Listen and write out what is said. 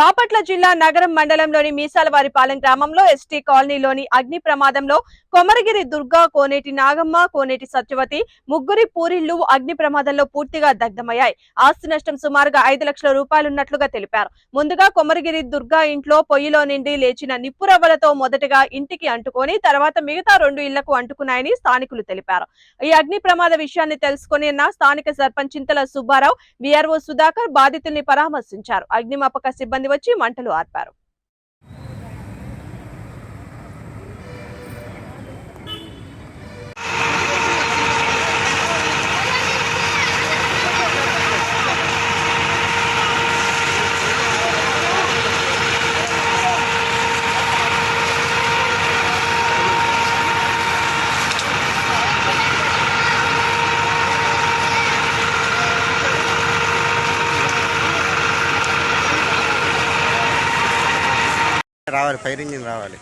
బాపట్ల జిల్లా నగరం మండలంలోని మీసాలవారిపాలెం గ్రామంలో ఎస్టీ కాలనీలోని అగ్ని ప్రమాదంలో కొమరగిరి దుర్గా కోనేటి నాగమ్మ కోనేటి సత్యవతి ముగ్గురి పూరిళ్ళు అగ్ని ప్రమాదంలో పూర్తిగా దగ్ధమయ్యాయి. ఆస్తి నష్టం సుమారుగా ఐదు లక్షల రూపాయలున్నట్లుగా తెలిపారు. ముందుగా కొమరగిరి దుర్గా ఇంట్లో పొయ్యిలో నుండి లేచిన నిప్పురవ్వలతో మొదటగా ఇంటికి అంటుకొని తర్వాత మిగతా రెండు ఇళ్ళకు అంటుకున్నాయని స్థానికులు తెలిపారు. ఈ అగ్ని ప్రమాద విషయాన్ని తెలుసుకుని స్థానిక సర్పంచ్ చింతల సుబ్బారావు విఆర్ఓ సుధాకర్ బాధితుల్ని పరామర్శించారు. అగ్నిమాపక సిబ్బంది వచ్చి మంటలు ఆర్పారు. రావాలి ఫైర్ ఇంజిన్ రావాలి.